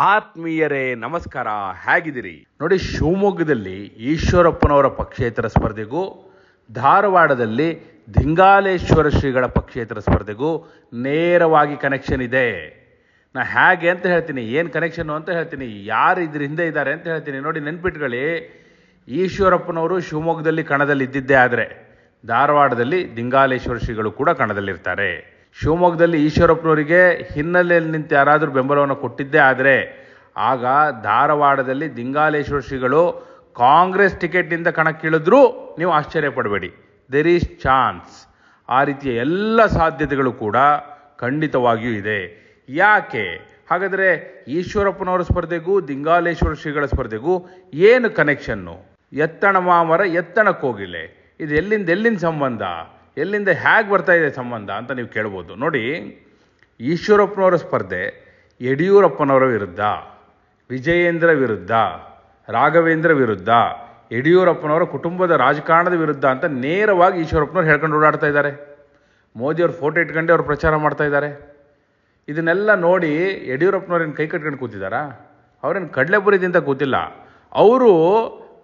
ಆತ್ಮೀಯರೇ, ನಮಸ್ಕಾರ. ಹೇಗಿದ್ದೀರಿ? ನೋಡಿ, ಶಿವಮೊಗ್ಗದಲ್ಲಿ ಈಶ್ವರಪ್ಪನವರ ಪಕ್ಷೇತರ ಸ್ಪರ್ಧೆಗೂ, ಧಾರವಾಡದಲ್ಲಿ ದಿಂಗಾಲೇಶ್ವರ ಶ್ರೀಗಳ ಪಕ್ಷೇತರ ಸ್ಪರ್ಧೆಗೂ ನೇರವಾಗಿ ಕನೆಕ್ಷನ್ ಇದೆ. ನಾ ಹೇಗೆ ಅಂತ ಹೇಳ್ತೀನಿ, ಏನು ಕನೆಕ್ಷನ್ನು ಅಂತ ಹೇಳ್ತೀನಿ, ಯಾರು ಇದ್ರ ಹಿಂದೆ ಇದ್ದಾರೆ ಅಂತ ಹೇಳ್ತೀನಿ. ನೋಡಿ, ನೆನ್ಪಿಟ್ಕೊಳ್ಳಿ, ಈಶ್ವರಪ್ಪನವರು ಶಿವಮೊಗ್ಗದಲ್ಲಿ ಕಣದಲ್ಲಿ ಇದ್ದಿದ್ದೇ ಆದರೆ, ಧಾರವಾಡದಲ್ಲಿ ದಿಂಗಾಲೇಶ್ವರ ಶ್ರೀಗಳು ಕೂಡ ಕಣದಲ್ಲಿರ್ತಾರೆ. ಶಿವಮೊಗ್ಗದಲ್ಲಿ ಈಶ್ವರಪ್ಪನವರಿಗೆ ಹಿನ್ನೆಲೆಯಲ್ಲಿ ನಿಂತು ಯಾರಾದರೂ ಬೆಂಬಲವನ್ನು ಕೊಟ್ಟಿದ್ದೇ ಆದರೆ, ಆಗ ಧಾರವಾಡದಲ್ಲಿ ದಿಂಗಾಲೇಶ್ವರ ಶ್ರೀಗಳು ಕಾಂಗ್ರೆಸ್ ಟಿಕೆಟ್ನಿಂದ ಕಣಕ್ಕಿಳಿದ್ರೂ ನೀವು ಆಶ್ಚರ್ಯ ಪಡಬೇಡಿ. ದೆರ್ ಈಸ್ ಚಾನ್ಸ್ ಆ ರೀತಿಯ ಎಲ್ಲ ಸಾಧ್ಯತೆಗಳು ಕೂಡ ಖಂಡಿತವಾಗಿಯೂ ಇದೆ. ಯಾಕೆ? ಹಾಗಾದರೆ ಈಶ್ವರಪ್ಪನವರ ಸ್ಪರ್ಧೆಗೂ, ದಿಂಗಾಲೇಶ್ವರ ಶ್ರೀಗಳ ಸ್ಪರ್ಧೆಗೂ ಏನು ಕನೆಕ್ಷನ್ನು ಎತ್ತಣ ಮಾಮರ ಎತ್ತಣಕ್ಕೆ ಕೋಗಿಲೆ ಇದು ಎಲ್ಲಿಂದ ಎಲ್ಲಿಂದ ಸಂಬಂಧ? ಎಲ್ಲಿಂದ ಹೇಗೆ ಬರ್ತಾ ಇದೆ ಸಂಬಂಧ ಅಂತ ನೀವು ಕೇಳ್ಬೋದು. ನೋಡಿ, ಈಶ್ವರಪ್ಪನವರ ಸ್ಪರ್ಧೆ, ಯಡಿಯೂರಪ್ಪನವರ ವಿರುದ್ಧ, ವಿಜಯೇಂದ್ರ ವಿರುದ್ಧ, ರಾಘವೇಂದ್ರ ವಿರುದ್ಧ, ಯಡಿಯೂರಪ್ಪನವರ ಕುಟುಂಬದ ರಾಜಕಾರಣದ ವಿರುದ್ಧ ಅಂತ ನೇರವಾಗಿ ಈಶ್ವರಪ್ಪನವ್ರು ಹೇಳ್ಕೊಂಡು ಓಡಾಡ್ತಾ ಇದ್ದಾರೆ. ಮೋದಿಯವ್ರ ಫೋಟೋ ಇಟ್ಕೊಂಡು ಅವ್ರು ಪ್ರಚಾರ ಮಾಡ್ತಾ ಇದ್ದಾರೆ. ಇದನ್ನೆಲ್ಲ ನೋಡಿ ಯಡಿಯೂರಪ್ಪನವ್ರೇನು ಕೈ ಕಟ್ಕೊಂಡು ಕೂತಿದ್ದಾರಾ? ಅವ್ರೇನು ಕಡಲೆಪುರಿದಿಂದ ಕೂತಿಲ್ಲ. ಅವರು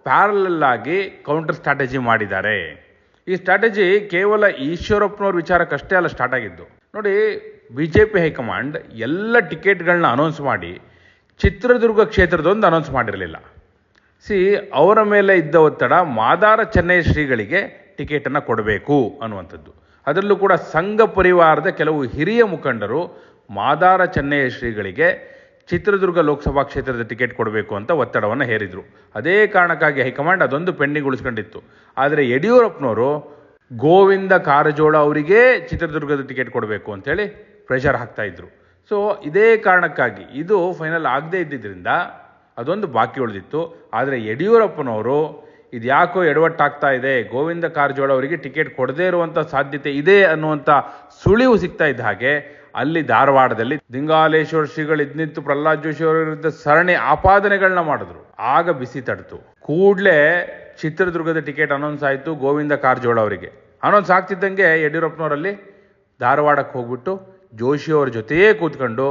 ಪ್ಯಾರಲಲ್ಲಾಗಿ ಕೌಂಟರ್ ಸ್ಟ್ರಾಟಜಿ ಮಾಡಿದ್ದಾರೆ. ಈ ಸ್ಟ್ರಾಟಜಿ ಕೇವಲ ಈಶ್ವರಪ್ಪನವ್ರ ವಿಚಾರಕ್ಕಷ್ಟೇ ಅಲ್ಲ ಸ್ಟಾರ್ಟ್ ಆಗಿದ್ದು. ನೋಡಿ ಬಿ ಜೆ ಪಿ ಹೈಕಮಾಂಡ್ ಎಲ್ಲ ಟಿಕೆಟ್ಗಳನ್ನ ಅನೌನ್ಸ್ ಮಾಡಿ ಚಿತ್ರದುರ್ಗ ಕ್ಷೇತ್ರದೊಂದು ಅನೌನ್ಸ್ ಮಾಡಿರಲಿಲ್ಲ. ಸಿ ಅವರ ಮೇಲೆ ಇದ್ದ ಒತ್ತಡ ಮಾದಾರ ಚೆನ್ನೈ ಶ್ರೀಗಳಿಗೆ ಟಿಕೆಟನ್ನು ಕೊಡಬೇಕು ಅನ್ನುವಂಥದ್ದು. ಅದರಲ್ಲೂ ಕೂಡ ಸಂಘ ಪರಿವಾರದ ಕೆಲವು ಹಿರಿಯ ಮುಖಂಡರು ಮಾದಾರ ಚೆನ್ನೈ ಶ್ರೀಗಳಿಗೆ ಚಿತ್ರದುರ್ಗ ಲೋಕಸಭಾ ಕ್ಷೇತ್ರದ ಟಿಕೆಟ್ ಕೊಡಬೇಕು ಅಂತ ಒತ್ತಡವನ್ನು ಹೇರಿದರು. ಅದೇ ಕಾರಣಕ್ಕಾಗಿ ಹೈಕಮಾಂಡ್ ಅದೊಂದು ಪೆಂಡಿಂಗ್ ಉಳಿಸ್ಕೊಂಡಿತ್ತು ಆದರೆ ಯಡಿಯೂರಪ್ಪನವರು ಗೋವಿಂದ ಕಾರಜೋಳ ಅವರಿಗೆ ಚಿತ್ರದುರ್ಗದ ಟಿಕೆಟ್ ಕೊಡಬೇಕು ಅಂತೇಳಿ ಪ್ರೆಷರ್ ಹಾಕ್ತಾ ಇದ್ರು. ಸೊ ಇದೇ ಕಾರಣಕ್ಕಾಗಿ ಇದು ಫೈನಲ್ ಆಗದೇ ಇದ್ದಿದ್ದರಿಂದ ಅದೊಂದು ಬಾಕಿ ಉಳಿದಿತ್ತು. ಆದರೆ ಯಡಿಯೂರಪ್ಪನವರು ಇದು ಯಾಕೋ ಎಡವಟ್ಟಾಗ್ತಾ ಇದೆ, ಗೋವಿಂದ ಕಾರಜೋಳ ಅವರಿಗೆ ಟಿಕೆಟ್ ಕೊಡದೇ ಇರುವಂಥ ಸಾಧ್ಯತೆ ಇದೆ ಅನ್ನುವಂಥ ಸುಳಿವು ಸಿಗ್ತಾ ಇದ್ದ ಹಾಗೆ ಅಲ್ಲಿ ಧಾರವಾಡದಲ್ಲಿ ದಿಂಗಾಲೇಶ್ವರ ಶ್ರೀಗಳು ಇದ್ನಿತ್ತು, ಪ್ರಹ್ಲಾದ್ ಜೋಶಿ ಅವರ ವಿರುದ್ಧ ಸರಣಿ ಆಪಾದನೆಗಳನ್ನ ಮಾಡಿದ್ರು. ಆಗ ಬಿಸಿ ತಡ್ತು. ಕೂಡಲೇ ಚಿತ್ರದುರ್ಗದ ಟಿಕೆಟ್ ಅನೌನ್ಸ್ ಆಯಿತು ಗೋವಿಂದ ಕಾರಜೋಳ ಅವರಿಗೆ. ಅನೌನ್ಸ್ ಆಗ್ತಿದ್ದಂಗೆ ಯಡಿಯೂರಪ್ಪನವರಲ್ಲಿ ಧಾರವಾಡಕ್ಕೆ ಹೋಗ್ಬಿಟ್ಟು ಜೋಶಿ ಅವರ ಜೊತೆಯೇ ಕೂತ್ಕೊಂಡು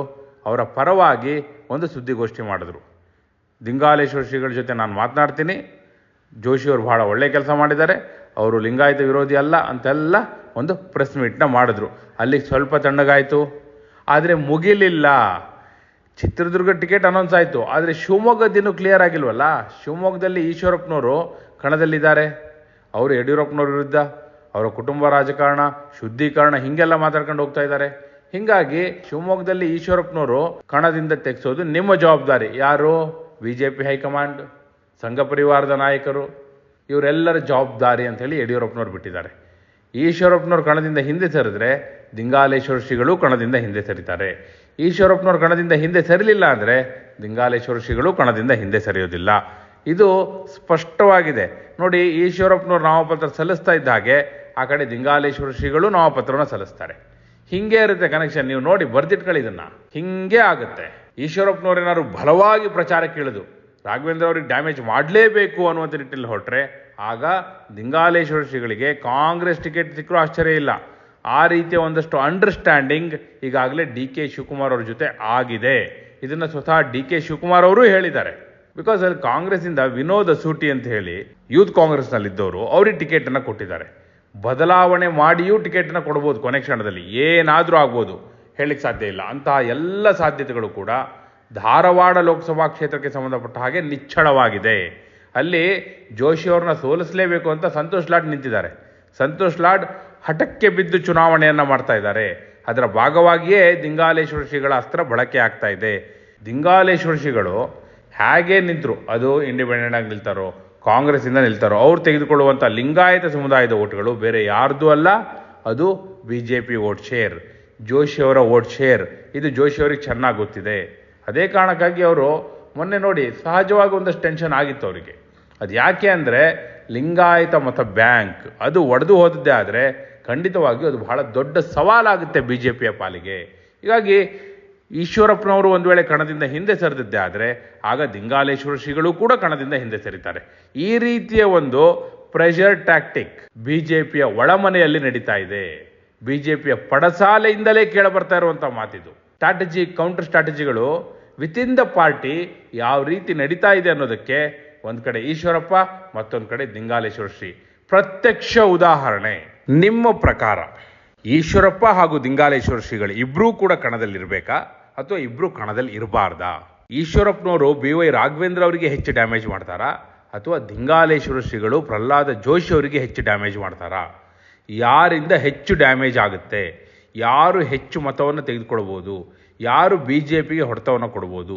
ಅವರ ಪರವಾಗಿ ಒಂದು ಸುದ್ದಿಗೋಷ್ಠಿ ಮಾಡಿದ್ರು. ದಿಂಗಾಲೇಶ್ವರ ಶ್ರೀಗಳ ಜೊತೆ ನಾನು ಮಾತನಾಡ್ತೀನಿ. ಜೋಶಿಯವರು ಬಹಳ ಒಳ್ಳೆ ಕೆಲಸ ಮಾಡಿದ್ದಾರೆ. ಅವರು ಲಿಂಗಾಯತ ವಿರೋಧಿ ಅಲ್ಲ ಅಂತೆಲ್ಲ ಒಂದು ಪ್ರೆಸ್ ಮೀಟ್ನ ಮಾಡಿದ್ರು. ಅಲ್ಲಿಗೆ ಸ್ವಲ್ಪ ತಣ್ಣಗಾಯಿತು. ಆದರೆ ಮುಗಿಲಿಲ್ಲ. ಚಿತ್ರದುರ್ಗ ಟಿಕೆಟ್ ಅನೌನ್ಸ್ ಆಯಿತು. ಆದರೆ ಶಿವಮೊಗ್ಗದಿನ್ನೂ ಕ್ಲಿಯರ್ ಆಗಿಲ್ವಲ್ಲ? ಶಿವಮೊಗ್ಗದಲ್ಲಿ ಈಶ್ವರಪ್ಪನವರು ಕಣದಲ್ಲಿದ್ದಾರೆ. ಅವರು ಯಡಿಯೂರಪ್ಪನವ್ರ ವಿರುದ್ಧ, ಅವರ ಕುಟುಂಬ ರಾಜಕಾರಣ, ಶುದ್ಧೀಕರಣ, ಹೀಗೆಲ್ಲ ಮಾತಾಡ್ಕೊಂಡು ಹೋಗ್ತಾ ಇದ್ದಾರೆ. ಹೀಗಾಗಿ ಶಿವಮೊಗ್ಗದಲ್ಲಿ ಈಶ್ವರಪ್ಪನವರು ಕಣದಿಂದ ತೆಗೆಸೋದು ನಿಮ್ಮ ಜವಾಬ್ದಾರಿ. ಯಾರು? ಬಿ ಜೆ ಪಿ ಹೈಕಮಾಂಡ್, ಸಂಘ ಪರಿವಾರದ ನಾಯಕರು. ಇವರೆಲ್ಲರ ಜವಾಬ್ದಾರಿ ಅಂತ ಹೇಳಿ ಯಡಿಯೂರಪ್ಪನವ್ರು ಬಿಟ್ಟಿದ್ದಾರೆ. ಈಶ್ವರಪ್ಪನವ್ರು ಕಣದಿಂದ ಹಿಂದೆ ಸರಿದ್ರೆ ದಿಂಗಾಲೇಶ್ವರ ಶ್ರೀಗಳು ಕಣದಿಂದ ಹಿಂದೆ ಸರಿತಾರೆ. ಈಶ್ವರಪ್ಪನವ್ರ ಕಣದಿಂದ ಹಿಂದೆ ಸರಿಲಿಲ್ಲ ಅಂದರೆ ದಿಂಗಾಲೇಶ್ವರ ಶ್ರೀಗಳು ಕಣದಿಂದ ಹಿಂದೆ ಸರಿಯೋದಿಲ್ಲ. ಇದು ಸ್ಪಷ್ಟವಾಗಿದೆ. ನೋಡಿ, ಈಶ್ವರಪ್ಪನವ್ರು ನಾಮಪತ್ರ ಸಲ್ಲಿಸ್ತಾ ಇದ್ದ ಹಾಗೆ ಆ ಕಡೆ ದಿಂಗಾಲೇಶ್ವರ ಶ್ರೀಗಳು ನಾಮಪತ್ರವನ್ನು ಸಲ್ಲಿಸ್ತಾರೆ. ಹಿಂಗೆ ಇರುತ್ತೆ ಕನೆಕ್ಷನ್ ನೀವು ನೋಡಿ ಬರ್ದಿಟ್ಕೊಳ್ಳಿ ಇದನ್ನ. ಹಿಂಗೆ ಆಗುತ್ತೆ. ಈಶ್ವರಪ್ಪನವ್ರು ಏನಾದ್ರು ಬಲವಾಗಿ ಪ್ರಚಾರಕ್ಕೆ ಇಳಿದು ರಾಘವೇಂದ್ರ ಅವ್ರಿಗೆ ಡ್ಯಾಮೇಜ್ ಮಾಡಲೇಬೇಕು ಅನ್ನುವಂಥ ನಿಟ್ಟಿನಲ್ಲಿ ಹೊರಟ್ರೆ ಆಗ ದಿಂಗಾಲೇಶ್ವರ ಶ್ರೀಗಳಿಗೆ ಕಾಂಗ್ರೆಸ್ ಟಿಕೆಟ್ ಸಿಕ್ಕರೂ ಆಶ್ಚರ್ಯ ಇಲ್ಲ. ಆ ರೀತಿಯ ಒಂದಷ್ಟು ಅಂಡರ್ಸ್ಟ್ಯಾಂಡಿಂಗ್ ಈಗಾಗಲೇ ಡಿ ಕೆ ಶಿವಕುಮಾರ್ ಅವ್ರ ಜೊತೆ ಆಗಿದೆ. ಇದನ್ನು ಸ್ವತಃ ಡಿ ಕೆ ಶಿವಕುಮಾರ್ ಅವರು ಹೇಳಿದ್ದಾರೆ. ಬಿಕಾಸ್ ಅಲ್ಲಿ ಕಾಂಗ್ರೆಸ್ಸಿಂದ ವಿನೋದ್ ಸೂಟಿ ಅಂತ ಹೇಳಿ ಯೂತ್ ಕಾಂಗ್ರೆಸ್ನಲ್ಲಿದ್ದವರು ಅವ್ರಿಗೆ ಟಿಕೆಟನ್ನು ಕೊಟ್ಟಿದ್ದಾರೆ. ಬದಲಾವಣೆ ಮಾಡಿಯೂ ಟಿಕೆಟನ್ನು ಕೊಡ್ಬೋದು ಕೊನೆ ಕ್ಷಣದಲ್ಲಿ. ಏನಾದರೂ ಆಗ್ಬೋದು. ಹೇಳಲಿಕ್ಕೆ ಸಾಧ್ಯ ಇಲ್ಲ. ಅಂತಹ ಎಲ್ಲ ಸಾಧ್ಯತೆಗಳು ಕೂಡ ಧಾರವಾಡ ಲೋಕಸಭಾ ಕ್ಷೇತ್ರಕ್ಕೆ ಸಂಬಂಧಪಟ್ಟ ಹಾಗೆ ನಿಚ್ಚಳವಾಗಿದೆ. ಅಲ್ಲಿ ಜೋಶಿ ಅವ್ರನ್ನ ಸೋಲಿಸಲೇಬೇಕು ಅಂತ ಸಂತೋಷ್ ಲಾಡ್ ನಿಂತಿದ್ದಾರೆ. ಸಂತೋಷ್ ಲಾಡ್ ಹಠಕ್ಕೆ ಬಿದ್ದು ಚುನಾವಣೆಯನ್ನು ಮಾಡ್ತಾ ಇದ್ದಾರೆ. ಅದರ ಭಾಗವಾಗಿಯೇ ದಿಂಗಾಲೇಶ್ವರ ಶ್ರೀಗಳ ಅಸ್ತ್ರ ಬಳಕೆ ಆಗ್ತಾ ಇದೆ. ದಿಂಗಾಲೇಶ್ವರ ಶ್ರೀಗಳು ಹೇಗೆ ನಿಂತರು? ಅದು ಇಂಡಿಪೆಂಡೆಂಟ್ ಆಗಿ ನಿಲ್ತಾರೋ? ಕಾಂಗ್ರೆಸ್ಸಿಂದ ನಿಲ್ತಾರೋ? ಅವ್ರು ತೆಗೆದುಕೊಳ್ಳುವಂಥ ಲಿಂಗಾಯತ ಸಮುದಾಯದ ಓಟ್ಗಳು ಬೇರೆ ಯಾರ್ದು ಅಲ್ಲ, ಅದು B J P vote share. ಜೋಶಿಯವರ ಓಟ್ ಶೇರ್. ಇದು ಜೋಶಿಯವರಿಗೆ ಚೆನ್ನಾಗಿ ಗೊತ್ತಿದೆ. ಅದೇ ಕಾರಣಕ್ಕಾಗಿ ಅವರು ಮೊನ್ನೆ ನೋಡಿ ಸಹಜವಾಗಿ ಒಂದಷ್ಟು ಟೆನ್ಷನ್ ಆಗಿತ್ತು ಅವರಿಗೆ. ಅದು ಯಾಕೆ ಅಂದರೆ ಲಿಂಗಾಯತ ಮತ ಬ್ಯಾಂಕ್ ಅದು ಒಡೆದು ಹೋದದ್ದೇ ಆದರೆ ಖಂಡಿತವಾಗಿಯೂ ಅದು ಬಹಳ ದೊಡ್ಡ ಸವಾಲಾಗುತ್ತೆ ಬಿ ಜೆ ಪಿಯ ಪಾಲಿಗೆ. ಹೀಗಾಗಿ ಈಶ್ವರಪ್ಪನವರು ಒಂದು ವೇಳೆ ಕಣದಿಂದ ಹಿಂದೆ ಸರಿದಿದ್ದೇ ಆದರೆ ಆಗ ದಿಂಗಾಲೇಶ್ವರ ಶ್ರೀಗಳು ಕೂಡ ಕಣದಿಂದ ಹಿಂದೆ ಸರಿತಾರೆ. ಈ ರೀತಿಯ ಒಂದು ಪ್ರೆಷರ್ ಟ್ಯಾಕ್ಟಿಕ್ ಬಿ ಜೆ ಪಿಯ ಒಳಮನೆಯಲ್ಲಿ ನಡೀತಾ ಇದೆ. ಬಿ ಜೆ ಪಿಯ ಪಡಸಾಲೆಯಿಂದಲೇ ಕೇಳಬರ್ತಾ ಇರುವಂಥ ಮಾತಿದು. ಸ್ಟ್ರಾಟಜಿ ಕೌಂಟರ್ ಸ್ಟ್ರಾಟಜಿಗಳು ವಿತಿನ್ ದ ಪಾರ್ಟಿ ಯಾವ ರೀತಿ ನಡೀತಾ ಇದೆ ಅನ್ನೋದಕ್ಕೆ ಒಂದು ಕಡೆ ಈಶ್ವರಪ್ಪ, ಮತ್ತೊಂದು ಕಡೆ ದಿಂಗಾಲೇಶ್ವರ ಶ್ರೀ. ಪ್ರತ್ಯಕ್ಷ ಉದಾಹರಣೆ, ನಿಮ್ಮ ಪ್ರಕಾರ ಈಶ್ವರಪ್ಪ ಹಾಗೂ ದಿಂಗಾಲೇಶ್ವರ ಶ್ರೀಗಳು ಇಬ್ಬರೂ ಕೂಡ ಕಣದಲ್ಲಿರಬೇಕಾ? ಅಥವಾ ಇಬ್ಬರೂ ಕಣದಲ್ಲಿ ಇರಬಾರ್ದಾ? ಈಶ್ವರಪ್ಪನವರು ಬಿ ವೈ ರಾಘವೇಂದ್ರ ಅವರಿಗೆ ಹೆಚ್ಚು ಡ್ಯಾಮೇಜ್ ಮಾಡ್ತಾರಾ? ಅಥವಾ ದಿಂಗಾಲೇಶ್ವರ ಶ್ರೀಗಳು ಪ್ರಹ್ಲಾದ ಜೋಶಿ ಅವರಿಗೆ ಹೆಚ್ಚು ಡ್ಯಾಮೇಜ್ ಮಾಡ್ತಾರಾ? ಯಾರಿಂದ ಹೆಚ್ಚು ಡ್ಯಾಮೇಜ್ ಆಗುತ್ತೆ? ಯಾರು ಹೆಚ್ಚು ಮತವನ್ನು ತೆಗೆದುಕೊಳ್ಬೋದು? ಯಾರು ಬಿ ಜೆ ಪಿಗೆ ಹೊಡೆತವನ್ನು ಕೊಡ್ಬೋದು?